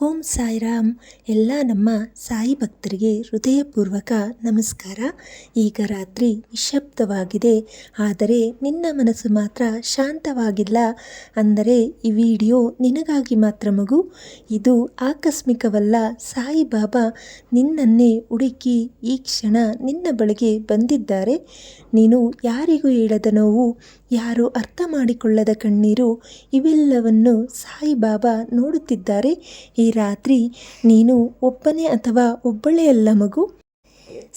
ಓಂ ಸಾಯಿರಾಮ್. ಎಲ್ಲ ನಮ್ಮ ಸಾಯಿ ಭಕ್ತರಿಗೆ ಹೃದಯಪೂರ್ವಕ ನಮಸ್ಕಾರ. ಈಗ ರಾತ್ರಿ ನಿಶಬ್ದವಾಗಿದೆ ಆದರೆ ನಿನ್ನ ಮನಸ್ಸು ಮಾತ್ರ ಶಾಂತವಾಗಿಲ್ಲ. ಅಂದರೆ ಈ ವಿಡಿಯೋ ನಿನಗಾಗಿ ಮಾತ್ರ ಮಗು. ಇದು ಆಕಸ್ಮಿಕವಲ್ಲ. ಸಾಯಿಬಾಬಾ ನಿನ್ನನ್ನೇ ಹುಡುಕಿ ಈ ಕ್ಷಣ ನಿನ್ನ ಬಳಿಗೆ ಬಂದಿದ್ದಾರೆ. ನೀನು ಯಾರಿಗೂ ಹೇಳದ ನೋವು, ಯಾರು ಅರ್ಥ ಮಾಡಿಕೊಳ್ಳದ ಕಣ್ಣೀರು, ಇವೆಲ್ಲವನ್ನು ಸಾಯಿಬಾಬಾ ನೋಡುತ್ತಿದ್ದಾರೆ. ರಾತ್ರಿ ನೀನು ಒಬ್ಬನೇ ಅಥವಾ ಒಬ್ಬಳೇ ಅಲ್ಲ ಮಗು?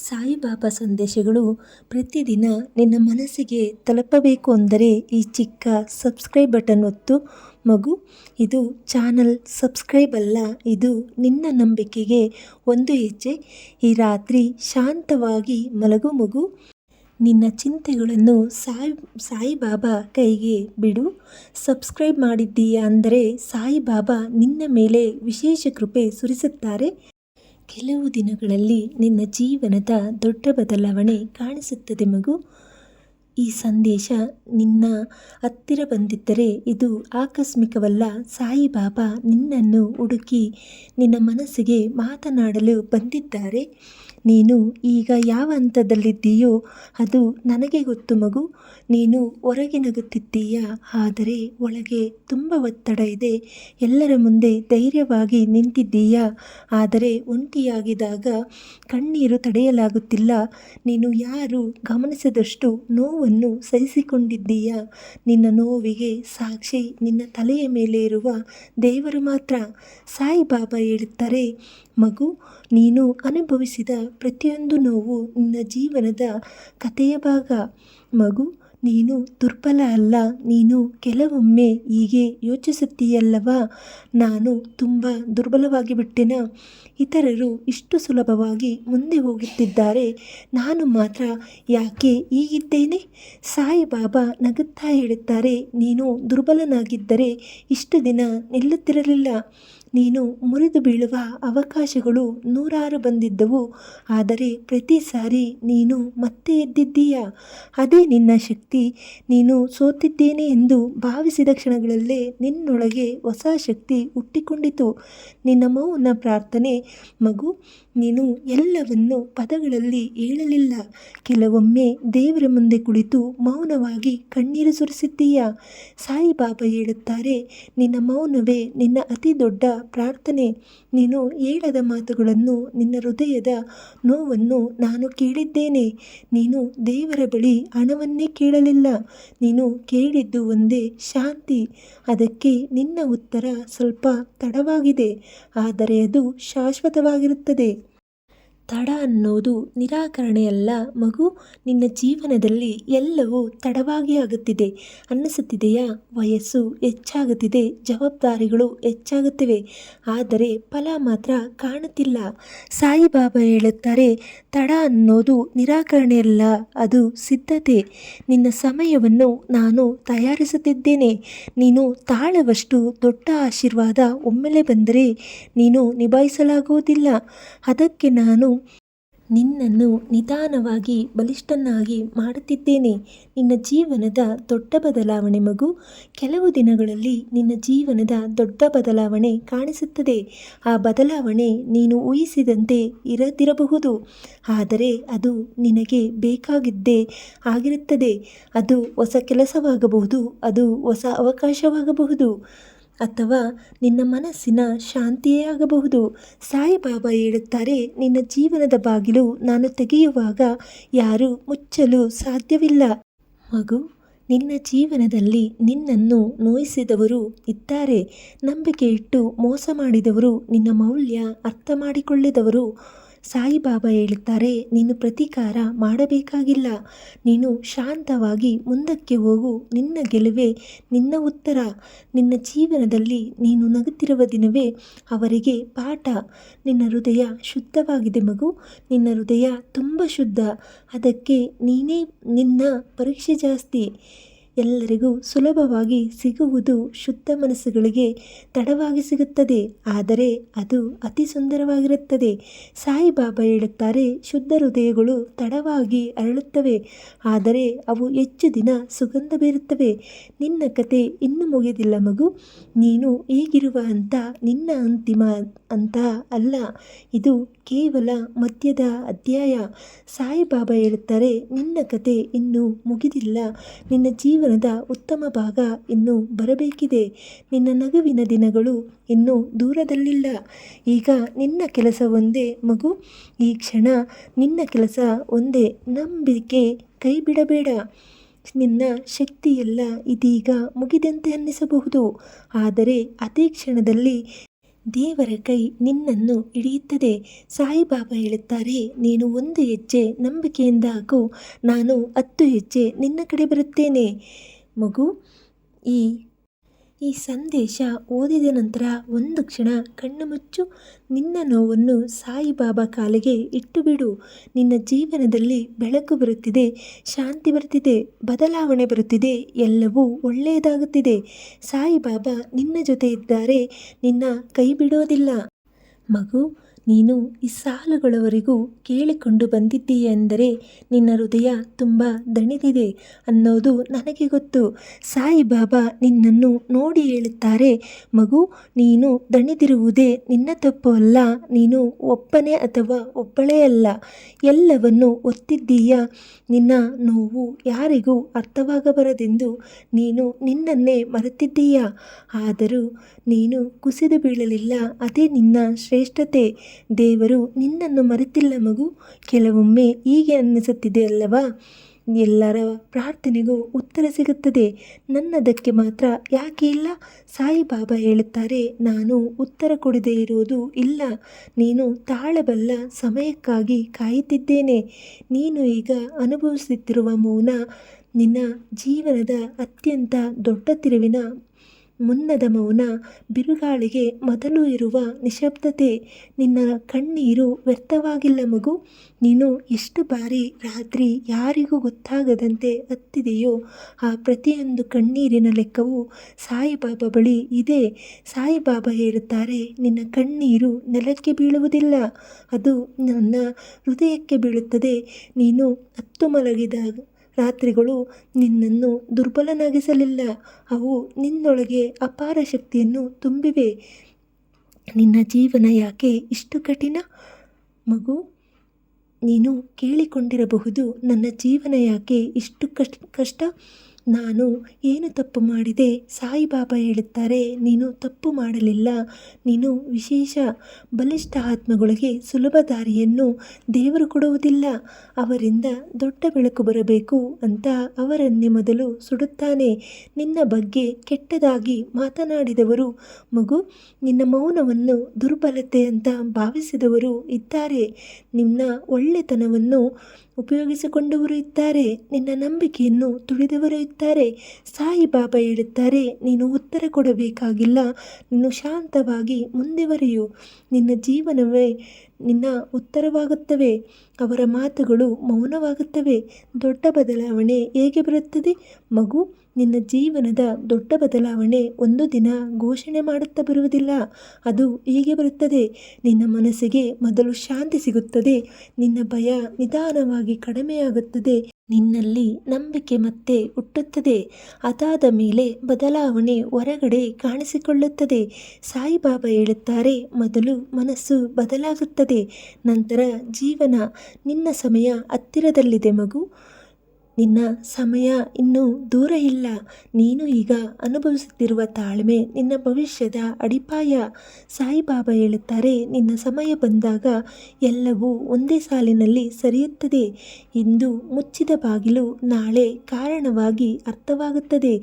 ಸಾಯಿಬಾಬಾ ಸಂದೇಶಗಳು ಪ್ರತಿದಿನ ನಿನ್ನ ಮನಸ್ಸಿಗೆ ತಲುಪಬೇಕು ಅಂದರೆ ಈ ಚಿಕ್ಕ ಸಬ್ಸ್ಕ್ರೈಬ್ ಬಟನ್ ಒತ್ತು ಮಗು. ಇದು ಚಾನಲ್ ಸಬ್ಸ್ಕ್ರೈಬ್ ಅಲ್ಲ, ಇದು ನಿನ್ನ ನಂಬಿಕೆಗೆ ಒಂದು ಹೆಜ್ಜೆ. ಈ ರಾತ್ರಿ ಶಾಂತವಾಗಿ ಮಲಗು ಮಗು. ನಿನ್ನ ಚಿಂತೆಗಳನ್ನು ಸಾಯಿ, ಸಾಯಿಬಾಬಾ ಕೈಗೆ ಬಿಡು. ಸಬ್ಸ್ಕ್ರೈಬ್ ಮಾಡಿದ್ದೀಯಾ ಅಂದರೆ ಸಾಯಿಬಾಬಾ ನಿನ್ನ ಮೇಲೆ ವಿಶೇಷ ಕೃಪೆ ಸುರಿಸುತ್ತಾರೆ. ಕೆಲವು ದಿನಗಳಲ್ಲಿ ನಿನ್ನ ಜೀವನದ ದೊಡ್ಡ ಬದಲಾವಣೆ ಕಾಣಿಸುತ್ತದೆ ಮಗು. ಈ ಸಂದೇಶ ನಿನ್ನ ಹತ್ತಿರ ಬಂದಿದ್ದರೆ ಇದು ಆಕಸ್ಮಿಕವಲ್ಲ. ಸಾಯಿಬಾಬಾ ನಿನ್ನನ್ನು ಹುಡುಕಿ ನಿನ್ನ ಮನಸ್ಸಿಗೆ ಮಾತನಾಡಲು ಬಂದಿದ್ದಾರೆ. ನೀನು ಈಗ ಯಾವ ಹಂತದಲ್ಲಿದ್ದೀಯೋ ಅದು ನನಗೆ ಗೊತ್ತು ಮಗು. ನೀನು ಹೊರಗೆ ನಗುತ್ತಿದ್ದೀಯ, ಆದರೆ ಒಳಗೆ ತುಂಬ ಒತ್ತಡ ಇದೆ. ಎಲ್ಲರ ಮುಂದೆ ಧೈರ್ಯವಾಗಿ ನಿಂತಿದ್ದೀಯ, ಆದರೆ ಒಂಟಿಯಾಗಿದಾಗ ಕಣ್ಣೀರು ತಡೆಯಲಾಗುತ್ತಿಲ್ಲ. ನೀನು ಯಾರು ಗಮನಿಸದಷ್ಟು ನೋವನ್ನು ಸಹಿಸಿಕೊಂಡಿದ್ದೀಯಾ? ನಿನ್ನ ನೋವಿಗೆ ಸಾಕ್ಷಿ ನಿನ್ನ ತಲೆಯ ಮೇಲೆ ಇರುವ ದೇವರು ಮಾತ್ರ ಸಾಯಿಬಾಬಾ ಹೇಳುತ್ತಾರೆ, ಮಗು, ನೀನು ಅನುಭವಿಸಿದ ಪ್ರತಿಯೊಂದು ನೋವು ನಿನ್ನ ಜೀವನದ ಕಥೆಯ ಭಾಗ. ಮಗು ನೀನು ದುರ್ಬಲ ಅಲ್ಲ, ನೀನು ಕೆಲವೊಮ್ಮೆ ಹೀಗೆ ಯೋಚಿಸುತ್ತೀಯಲ್ಲವಾ? ನಾನು ತುಂಬ ದುರ್ಬಲವಾಗಿ ಬಿಟ್ಟೆನ? ಇತರರು ಇಷ್ಟು ಸುಲಭವಾಗಿ ಮುಂದೆ ಹೋಗುತ್ತಿದ್ದಾರೆ, ನಾನು ಮಾತ್ರ ಯಾಕೆ ಹೀಗಿದ್ದೇನೆ ಸಾಯಿಬಾಬಾ ನಗುತ್ತಾ ಹೇಳುತ್ತಾರೆ, ನೀನು ದುರ್ಬಲನಾಗಿದ್ದರೆ ಇಷ್ಟು ದಿನ ನಿಲ್ಲುತ್ತಿರಲಿಲ್ಲ. ನೀನು ಮುರಿದು ಬೀಳುವ ಅವಕಾಶಗಳು ನೂರಾರು ಬಂದಿದ್ದವು, ಆದರೆ ಪ್ರತಿ ಸಾರಿ ನೀನು ಮತ್ತೆ ಎದ್ದಿದ್ದೀಯ? ಅದೇ ನಿನ್ನ ಶಕ್ತಿ. ನೀನು ಸೋತಿದ್ದೇನೆ ಎಂದು ಭಾವಿಸಿದ ಕ್ಷಣಗಳಲ್ಲೇ ನಿನ್ನೊಳಗೆ ಹೊಸ ಶಕ್ತಿ ಹುಟ್ಟಿಕೊಂಡಿತು. ನಿನ್ನ ಮೌನ ಪ್ರಾರ್ಥನೆ, ಮಗು ನೀನು ಎಲ್ಲವನ್ನು ಪದಗಳಲ್ಲಿ ಹೇಳಲಿಲ್ಲ. ಕೆಲವೊಮ್ಮೆ ದೇವರ ಮುಂದೆ ಕುಳಿತು ಮೌನವಾಗಿ ಕಣ್ಣೀರು ಸುರಿಸಿದ್ದೀಯ? ಸಾಯಿಬಾಬಾ ಹೇಳುತ್ತಾರೆ, ನಿನ್ನ ಮೌನವೇ ನಿನ್ನ ಅತಿ ದೊಡ್ಡ ಪ್ರಾರ್ಥನೆ. ನೀನು ಹೇಳದ ಮಾತುಗಳನ್ನು ನಿನ್ನ ಹೃದಯದ ನೋವನ್ನು ನಾನು ಕೇಳಿದ್ದೇನೆ. ನೀನು ದೇವರ ಬಳಿ ಹಣವನ್ನೇ ಕೇಳಲಿಲ್ಲ. ನೀನು ಕೇಳಿದ್ದು ಒಂದೇ ಶಾಂತಿ. ಅದಕ್ಕೆ ನಿನ್ನ ಉತ್ತರ ಸ್ವಲ್ಪ ತಡವಾಗಿದೆ. ಆದರೆ ಅದು ಶಾಶ್ವತವಾಗಿರುತ್ತದೆ. ತಡ ಅನ್ನೋದು ನಿರಾಕರಣೆಯಲ್ಲ ಮಗು, ನಿನ್ನ ಜೀವನದಲ್ಲಿ ಎಲ್ಲವೂ ತಡವಾಗಿ ಆಗುತ್ತಿದೆ. ಅನ್ನಿಸುತ್ತಿದೆಯಾ? ವಯಸ್ಸು ಹೆಚ್ಚಾಗುತ್ತಿದೆ, ಜವಾಬ್ದಾರಿಗಳು ಹೆಚ್ಚಾಗುತ್ತಿವೆ. ಆದರೆ ಫಲ ಮಾತ್ರ ಕಾಣುತ್ತಿಲ್ಲ. ಸಾಯಿಬಾಬಾ ಹೇಳುತ್ತಾರೆ, ತಡ ಅನ್ನೋದು ನಿರಾಕರಣೆಯಲ್ಲ ಅದು ಸಿದ್ಧತೆ. ನಿನ್ನ ಸಮಯವನ್ನು ನಾನು ತಯಾರಿಸುತ್ತಿದ್ದೇನೆ. ನೀನು ತಾಳವಷ್ಟು ದೊಡ್ಡ ಆಶೀರ್ವಾದ ಒಮ್ಮೆಲೆ ಬಂದರೆ ನೀನು ನಿಭಾಯಿಸಲಾಗುವುದಿಲ್ಲ. ಅದಕ್ಕೆ ನಾನು ನಿನ್ನನ್ನು ನಿಧಾನವಾಗಿ ಬಲಿಷ್ಠನಾಗಿ ಮಾಡುತ್ತಿದ್ದೇನೆ. ನಿನ್ನ ಜೀವನದ ದೊಡ್ಡ ಬದಲಾವಣೆ ಮಗು. ಕೆಲವು ದಿನಗಳಲ್ಲಿ ನಿನ್ನ ಜೀವನದ ದೊಡ್ಡ ಬದಲಾವಣೆ ಕಾಣಿಸುತ್ತದೆ. ಆ ಬದಲಾವಣೆ ನೀನು ಊಹಿಸಿದಂತೆ ಇರದಿರಬಹುದು. ಆದರೆ ಅದು ನಿನಗೆ ಬೇಕಾಗಿದ್ದೇ ಆಗಿರುತ್ತದೆ. ಅದು ಹೊಸ ಕೆಲಸವಾಗಬಹುದು. ಅದು ಹೊಸ ಅವಕಾಶವಾಗಬಹುದು. ಅಥವಾ ನಿನ್ನ ಮನಸ್ಸಿನ ಶಾಂತಿಯೇ ಆಗಬಹುದು. ಸಾಯಿಬಾಬಾ ಹೇಳುತ್ತಾರೆ, ನಿನ್ನ ಜೀವನದ ಬಾಗಿಲು ನಾನು ತೆಗೆಯುವಾಗ ಯಾರೂ ಮುಚ್ಚಲು ಸಾಧ್ಯವಿಲ್ಲ. ಮಗು, ನಿನ್ನ ಜೀವನದಲ್ಲಿ ನಿನ್ನನ್ನು ನೋಯಿಸಿದವರು ಇದ್ದಾರೆ. ನಂಬಿಕೆ ಇಟ್ಟು ಮೋಸ ಮಾಡಿದವರು ನಿನ್ನ ಮೌಲ್ಯ ಅರ್ಥ ಮಾಡಿಕೊಳ್ಳಿದವರು ಸಾಯಿಬಾಬಾ ಹೇಳುತ್ತಾರೆ ನೀನು ಪ್ರತೀಕಾರ ಮಾಡಬೇಕಾಗಿಲ್ಲ. ನೀನು ಶಾಂತವಾಗಿ ಮುಂದಕ್ಕೆ ಹೋಗು. ನಿನ್ನ ಗೆಲುವೆ ನಿನ್ನ ಉತ್ತರ. ನಿನ್ನ ಜೀವನದಲ್ಲಿ ನೀನು ನಗುತ್ತಿರುವ ದಿನವೇ ಅವರಿಗೆ ಪಾಠ. ನಿನ್ನ ಹೃದಯ ಶುದ್ಧವಾಗಿದೆ ಮಗು. ನಿನ್ನ ಹೃದಯ ತುಂಬ ಶುದ್ಧ. ಅದಕ್ಕೆ ನೀನೇ ನಿನ್ನ ಪರೀಕ್ಷೆ ಜಾಸ್ತಿ. ಎಲ್ಲರಿಗೂ ಸುಲಭವಾಗಿ ಸಿಗುವುದು ಶುದ್ಧ ಮನಸ್ಸುಗಳಿಗೆ ತಡವಾಗಿ ಸಿಗುತ್ತದೆ. ಆದರೆ ಅದು ಅತಿ ಸುಂದರವಾಗಿರುತ್ತದೆ. ಸಾಯಿಬಾಬಾ ಹೇಳುತ್ತಾರೆ, ಶುದ್ಧ ಹೃದಯಗಳು ತಡವಾಗಿ ಅರಳುತ್ತವೆ, ಆದರೆ ಅವು ಹೆಚ್ಚು ದಿನ ಸುಗಂಧ ಬೀರುತ್ತವೆ. ನಿನ್ನ ಕತೆ ಇನ್ನೂ ಮುಗಿದಿಲ್ಲ ಮಗು. ನೀನು ಈಗಿರುವ ಹಂತ ನಿನ್ನ ಅಂತಿಮ ಅಂತ ಅಲ್ಲ. ಇದು ಕೇವಲ ಮಧ್ಯದ ಅಧ್ಯಾಯ. ಸಾಯಿಬಾಬಾ ಹೇಳುತ್ತಾರೆ, ನಿನ್ನ ಕತೆ ಇನ್ನೂ ಮುಗಿದಿಲ್ಲ. ನಿನ್ನ ಜೀವನದ ಉತ್ತಮ ಭಾಗ ಇನ್ನೂ ಬರಬೇಕಿದೆ. ನಿನ್ನ ನಗುವಿನ ದಿನಗಳು ಇನ್ನೂ ದೂರದಲ್ಲಿಲ್ಲ. ಈಗ ನಿನ್ನ ಕೆಲಸ ಒಂದೇ ಮಗು. ಈ ಕ್ಷಣ ನಿನ್ನ ಕೆಲಸ ಒಂದೇ. ನಂಬಿಕೆ ಕೈ ಬಿಡಬೇಡ ನಿನ್ನ ಶಕ್ತಿಯೆಲ್ಲ ಇದೀಗ ಮುಗಿದಂತೆ ಅನ್ನಿಸಬಹುದು. ಆದರೆ ಅದೇ ಕ್ಷಣದಲ್ಲಿ ದೇವರ ಕೈ ನಿನ್ನನ್ನು ಹಿಡಿಯುತ್ತದೆ. ಸಾಯಿಬಾಬಾ ಹೇಳುತ್ತಾರೆ, ನೀನು ಒಂದು ಹೆಜ್ಜೆ ನಂಬಿಕೆಯಿಂದ ಹಾಕು. ನಾನು ಹತ್ತು ಹೆಜ್ಜೆ ನಿನ್ನ ಕಡೆ ಬರುತ್ತೇನೆ. ಮಗು, ಈ ಈ ಸಂದೇಶ ಓದಿದ ನಂತರ ಒಂದು ಕ್ಷಣ ಕಣ್ಣು ಮುಚ್ಚು. ನಿನ್ನ ನೋವನ್ನು ಸಾಯಿಬಾಬಾ ಕಾಲಿಗೆ ಇಟ್ಟು ಬಿಡು ನಿನ್ನ ಜೀವನದಲ್ಲಿ ಬೆಳಕು ಬರುತ್ತಿದೆ, ಶಾಂತಿ ಬರುತ್ತಿದೆ, ಬದಲಾವಣೆ ಬರುತ್ತಿದೆ, ಎಲ್ಲವೂ ಒಳ್ಳೆಯದಾಗುತ್ತಿದೆ. ಸಾಯಿಬಾಬಾ ನಿನ್ನ ಜೊತೆ ಇದ್ದಾರೆ, ನಿನ್ನ ಕೈ ಬಿಡೋದಿಲ್ಲ. ಮಗು ನೀನು ಈ ಸಾಲುಗಳವರೆಗೂ ಕೇಳಿಕೊಂಡು ಬಂದಿದ್ದೀಯ ಎಂದರೆ ನಿನ್ನ ಹೃದಯ ತುಂಬ ದಣಿದಿದೆ ಅನ್ನೋದು ನನಗೆ ಗೊತ್ತು. ಸಾಯಿಬಾಬಾ ನಿನ್ನನ್ನು ನೋಡಿ ಹೇಳುತ್ತಾರೆ, ಮಗು, ನೀನು ದಣಿದಿರುವುದೇ ನಿನ್ನ ತಪ್ಪು ಅಲ್ಲ, ನೀನು ಒಪ್ಪನೆ ಅಥವಾ ಒಬ್ಬಳೇ ಅಲ್ಲ. ಎಲ್ಲವನ್ನು ಒತ್ತಿದ್ದೀಯ? ನಿನ್ನ ನೋವು ಯಾರಿಗೂ ಅರ್ಥವಾಗಬಾರದೆಂದು ನೀನು ನಿನ್ನನ್ನೇ ಮರೆತಿದ್ದೀಯ? ಆದರೂ ನೀನು ಕುಸಿದು ಬೀಳಲಿಲ್ಲ, ಅದೇ ನಿನ್ನ ಶ್ರೇಷ್ಠತೆ. ದೇವರು ನಿನ್ನನ್ನು ಮರೆತಿಲ್ಲ ಮಗು. ಕೆಲವೊಮ್ಮೆ ಹೀಗೆ ಅನ್ನಿಸುತ್ತಿದೆ ಅಲ್ಲವಾ? ಎಲ್ಲರ ಪ್ರಾರ್ಥನೆಗೂ ಉತ್ತರ ಸಿಗುತ್ತದೆ. ನನ್ನದಕ್ಕೆ ಮಾತ್ರ ಯಾಕೆ ಇಲ್ಲ? ಸಾಯಿಬಾಬಾ ಹೇಳುತ್ತಾರೆ, ನಾನು ಉತ್ತರ ಕೊಡದೇ ಇರುವುದು ಇಲ್ಲ. ನೀನು ತಾಳಬಲ್ಲ ಸಮಯಕ್ಕಾಗಿ ಕಾಯುತ್ತಿದ್ದೇನೆ. ನೀನು ಈಗ ಅನುಭವಿಸುತ್ತಿರುವ ಮೌನ ನಿನ್ನ ಜೀವನದ ಅತ್ಯಂತ ದೊಡ್ಡ ತಿರುವಿನ ಮುನ್ನದ ಮೌನ ಬಿರುಗಾಳಿಗೆ ಮೊದಲು ಇರುವ ನಿಶಬ್ದತೆ ನಿನ್ನ ಕಣ್ಣೀರು ವ್ಯರ್ಥವಾಗಿಲ್ಲ ಮಗು. ನೀನು ಎಷ್ಟು ಬಾರಿ ರಾತ್ರಿ ಯಾರಿಗೂ ಗೊತ್ತಾಗದಂತೆ ಅತ್ತಿದೆಯೋ ಆ ಪ್ರತಿಯೊಂದು ಕಣ್ಣೀರಿನ ಲೆಕ್ಕವು ಸಾಯಿಬಾಬಾ ಬಳಿ ಇದೆ. ಸಾಯಿಬಾಬಾ ಹೇಳುತ್ತಾರೆ, ನಿನ್ನ ಕಣ್ಣೀರು ನೆಲಕ್ಕೆ ಬೀಳುವುದಿಲ್ಲ, ಅದು ನನ್ನ ಹೃದಯಕ್ಕೆ ಬೀಳುತ್ತದೆ. ನೀನು ಹತ್ತು ಮಲಗಿದಾಗ ರಾತ್ರಿಗಳು ನಿನ್ನನ್ನು ದುರ್ಬಲನಾಗಿಸಲಿಲ್ಲ. ಅವು ನಿನ್ನೊಳಗೆ ಅಪಾರ ಶಕ್ತಿಯನ್ನು ತುಂಬಿವೆ. ನಿನ್ನ ಜೀವನ ಯಾಕೆ ಇಷ್ಟು ಕಠಿಣ? ಮಗು, ನೀನು ಕೇಳಿಕೊಂಡಿರಬಹುದು ನನ್ನ ಜೀವನ ಯಾಕೆ ಇಷ್ಟು ಕಷ್ಟ ಕಷ್ಟ? ನಾನು ಏನು ತಪ್ಪು ಮಾಡಿದೆ? ಸಾಯಿಬಾಬಾ ಹೇಳುತ್ತಾರೆ, ನೀನು ತಪ್ಪು ಮಾಡಲಿಲ್ಲ. ನೀನು ವಿಶೇಷ ಬಲಿಷ್ಠ ಆತ್ಮಗಳಿಗೆ ಸುಲಭ ದಾರಿಯನ್ನು ದೇವರು ಕೊಡುವುದಿಲ್ಲ. ಅವರಿಂದ ದೊಡ್ಡ ಬೆಳಕು ಬರಬೇಕು ಅಂತ ಅವರನ್ನೇ ಮೊದಲು ಸುಡುತ್ತಾನೆ. ನಿನ್ನ ಬಗ್ಗೆ ಕೆಟ್ಟದಾಗಿ ಮಾತನಾಡಿದವರು ಮಗು, ನಿನ್ನ ಮೌನವನ್ನು ದುರ್ಬಲತೆ ಅಂತ ಭಾವಿಸಿದವರು ಇದ್ದಾರೆ. ನಿನ್ನ ಒಳ್ಳೆತನವನ್ನು ಉಪಯೋಗಿಸಿಕೊಂಡವರು ಇದ್ದಾರೆ. ನಿನ್ನ ನಂಬಿಕೆಯನ್ನು ತುಳಿದವರು ಇದ್ದಾರೆ. ಸಾಯಿಬಾಬಾ ಹೇಳುತ್ತಾರೆ, ನೀನು ಉತ್ತರ ಕೊಡಬೇಕಾಗಿಲ್ಲ. ನೀನು ಶಾಂತವಾಗಿ ಮುಂದುವರೆಯು. ನಿನ್ನ ಜೀವನವೇ ನಿನ್ನ ಉತ್ತರವಾಗುತ್ತವೆ. ಅವರ ಮಾತುಗಳು ಮೌನವಾಗುತ್ತವೆ. ದೊಡ್ಡ ಬದಲಾವಣೆ ಹೇಗೆ ಬರುತ್ತದೆ? ಮಗು ನಿನ್ನ ಜೀವನದ ದೊಡ್ಡ ಬದಲಾವಣೆ ಒಂದು ದಿನ ಘೋಷಣೆ ಮಾಡುತ್ತಾ ಬರುವುದಿಲ್ಲ. ಅದು ಹೀಗೆ ಬರುತ್ತದೆ. ನಿನ್ನ ಮನಸ್ಸಿಗೆ ಮೊದಲು ಶಾಂತಿ ಸಿಗುತ್ತದೆ. ನಿನ್ನ ಭಯ ನಿಧಾನವಾಗಿ ಕಡಿಮೆಯಾಗುತ್ತದೆ. ನಿನ್ನಲ್ಲಿ ನಂಬಿಕೆ ಮತ್ತೆ ಹುಟ್ಟುತ್ತದೆ. ಅದಾದ ಮೇಲೆ ಬದಲಾವಣೆ ಹೊರಗಡೆ ಕಾಣಿಸಿಕೊಳ್ಳುತ್ತದೆ. ಸಾಯಿಬಾಬಾ ಹೇಳುತ್ತಾರೆ, ಮೊದಲು ಮನಸ್ಸು ಬದಲಾಗುತ್ತದೆ. ನಂತರ ಜೀವನ. ನಿನ್ನ ಸಮಯ ಹತ್ತಿರದಲ್ಲಿದೆ ಮಗು. ನಿನ್ನ ಸಮಯ ಇನ್ನೂ ದೂರ ಇಲ್ಲ. ನೀನು ಈಗ ಅನುಭವಿಸುತ್ತಿರುವ ತಾಳ್ಮೆ ನಿನ್ನ ಭವಿಷ್ಯದ ಅಡಿಪಾಯ. ಸಾಯಿಬಾಬಾ ಹೇಳುತ್ತಾರೆ, ನಿನ್ನ ಸಮಯ ಬಂದಾಗ ಎಲ್ಲವೂ ಒಂದೇ ಸಾಲಿನಲ್ಲಿ ಸರಿಯುತ್ತದೆ. ಇಂದು ಮುಚ್ಚಿದ ಬಾಗಿಲು ನಾಳೆ ಕಾರಣವಾಗಿ ಅರ್ಥವಾಗುತ್ತದೆ.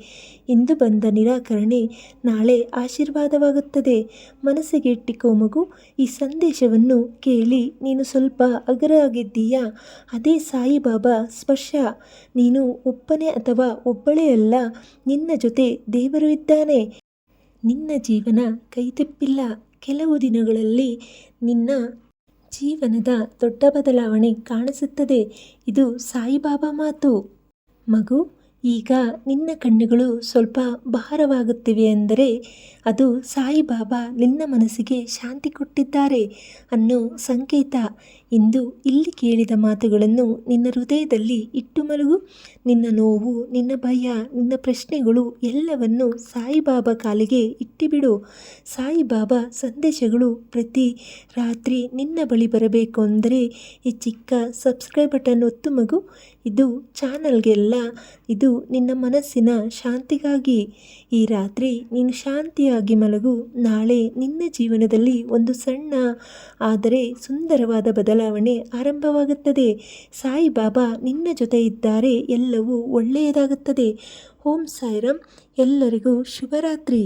ಇಂದು ಬಂದ ನಿರಾಕರಣೆ ನಾಳೆ ಆಶೀರ್ವಾದವಾಗುತ್ತದೆ. ಮನಸ್ಸಿಗೆ ಇಟ್ಟಿಕೋ ಮಗು, ಈ ಸಂದೇಶವನ್ನು ಕೇಳಿ ನೀನು ಸ್ವಲ್ಪ ಅಗರಾಗಿದ್ದೀಯಾ ಅದೇ ಸಾಯಿಬಾಬಾ ಸ್ಪರ್ಶ. ನೀನು ಒಬ್ಬನೇ ಅಥವಾ ಒಬ್ಬಳೇ ಅಲ್ಲ, ನಿನ್ನ ಜೊತೆ ದೇವರು ಇದ್ದಾನೆ. ನಿನ್ನ ಜೀವನ ಕೈತಪ್ಪಿಲ್ಲ. ಕೆಲವು ದಿನಗಳಲ್ಲಿ ನಿನ್ನ ಜೀವನದ ದೊಡ್ಡ ಬದಲಾವಣೆ ಕಾಣಿಸುತ್ತದೆ. ಇದು ಸಾಯಿಬಾಬಾ ಮಾತು. ಮಗು ಈಗ ನಿನ್ನ ಕಣ್ಣುಗಳು ಸ್ವಲ್ಪ ಭಾರವಾಗುತ್ತಿವೆ ಎಂದರೆ ಅದು ಸಾಯಿಬಾಬಾ ನಿನ್ನ ಮನಸ್ಸಿಗೆ ಶಾಂತಿ ಕೊಟ್ಟಿದ್ದಾರೆ ಅನ್ನೋ ಸಂಕೇತ. ಇಂದು ಇಲ್ಲಿ ಕೇಳಿದ ಮಾತುಗಳನ್ನು ನಿನ್ನ ಹೃದಯದಲ್ಲಿ ಇಟ್ಟು ಮಲಗು. ನಿನ್ನ ನೋವು, ನಿನ್ನ ಭಯ, ನಿನ್ನ ಪ್ರಶ್ನೆಗಳು ಎಲ್ಲವನ್ನು ಸಾಯಿಬಾಬಾ ಕಾಲಿಗೆ ಇಟ್ಟಿಬಿಡು. ಸಾಯಿಬಾಬಾ ಸಂದೇಶಗಳು ಪ್ರತಿ ರಾತ್ರಿ ನಿನ್ನ ಬಳಿ ಬರಬೇಕು ಅಂದರೆ ಈ ಚಿಕ್ಕ ಸಬ್ಸ್ಕ್ರೈಬ್ ಬಟನ್ ಒತ್ತು ಮಗು. ಇದು ಚಾನಲ್ಗೆಲ್ಲ ಇದು ನಿನ್ನ ಮನಸ್ಸಿನ ಶಾಂತಿಗಾಗಿ. ಈ ರಾತ್ರಿ ನೀನು ಶಾಂತಿಯಾಗಿ ಮಲಗು. ನಾಳೆ ನಿನ್ನ ಜೀವನದಲ್ಲಿ ಒಂದು ಸಣ್ಣ, ಆದರೆ ಸುಂದರವಾದ ಬದಲಾವಣೆ ಆರಂಭವಾಗುತ್ತದೆ. ಸಾಯಿಬಾಬಾ ನಿನ್ನ ಜೊತೆ ಇದ್ದಾರೆ. ಎಲ್ಲವೂ ಒಳ್ಳೆಯದಾಗುತ್ತದೆ. ಓಂ ಸಾಯಿರಾಮ್. ಎಲ್ಲರಿಗೂ ಶುಭರಾತ್ರಿ.